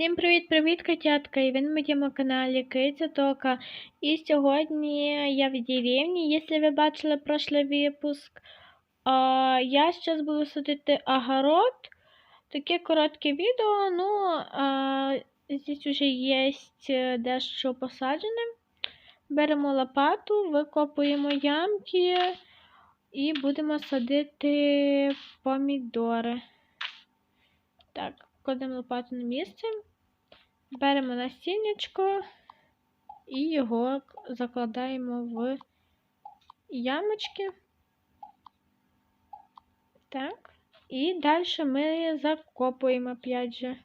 Всім привіт-привіт, котятка! І ви на моєму каналі Киця. І сьогодні я в деревні, якщо ви бачили прошлий випуск. Я зараз буду садити огород. Таке коротке відео. Ну, здесь вже є дещо посаджене. Беремо лопату, викопуємо ямки і будемо садити помідори. Так, кладемо лопату на місце. Беремо насіннячко і його закладаємо в ямочки. Так. І далі ми закопуємо опять же.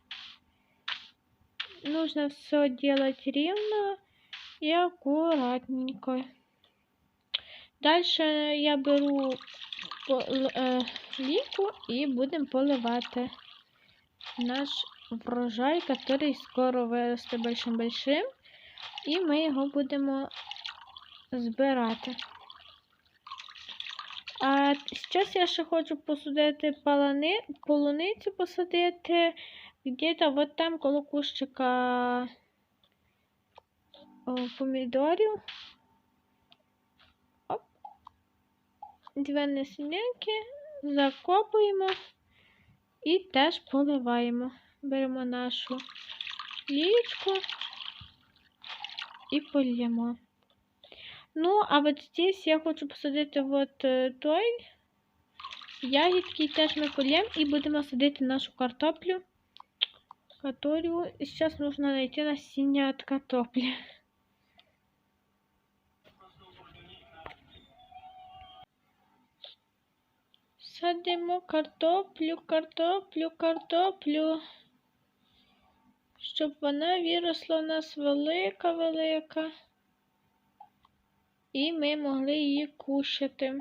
Нужно все делать ровно и аккуратненько. Дальше я беру ліку і будемо поливати наш врожай, який скоро виросте большим-большим. І ми його будемо збирати. А зараз я ще хочу посадити полони, полуницю посадити где-то вот там коло кущика помідорів. Оп. Дві насінинки закопуємо і теж поливаємо. Беремо нашу лічку і польємо. Ну, а от здесь я хочу посадити от той ягідки, теж ми польємо і будемо садити нашу картоплю, которую сейчас нужно найти насіння від картоплі. Садимо картоплю, картоплю, картоплю, Щоб вона виросла у нас велика-велика. І ми могли її кушати.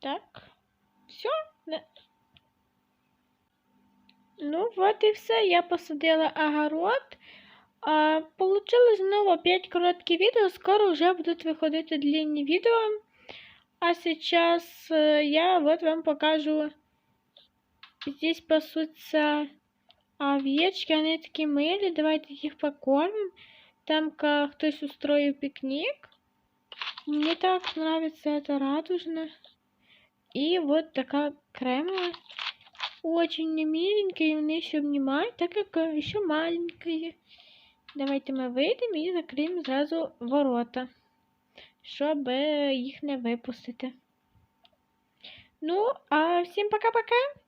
Так, все. Ну, от і все. Я посадила огород. А, Получилось знову опять короткі відео. Скоро вже будуть виходити длинні відео. А сейчас я вот вам покажу. Здесь пасутся овечки, они такие милі. Давайте их покормим. Там хтось устроил пикник. Мне так нравится это радужно. И вот такая кремовая. Очень миленькая, и вони еще обнимают, так как еще маленькие. Давайте ми вийдемо і закриємо зразу ворота щоб їх не випустити. Ну, а всім пока-пока!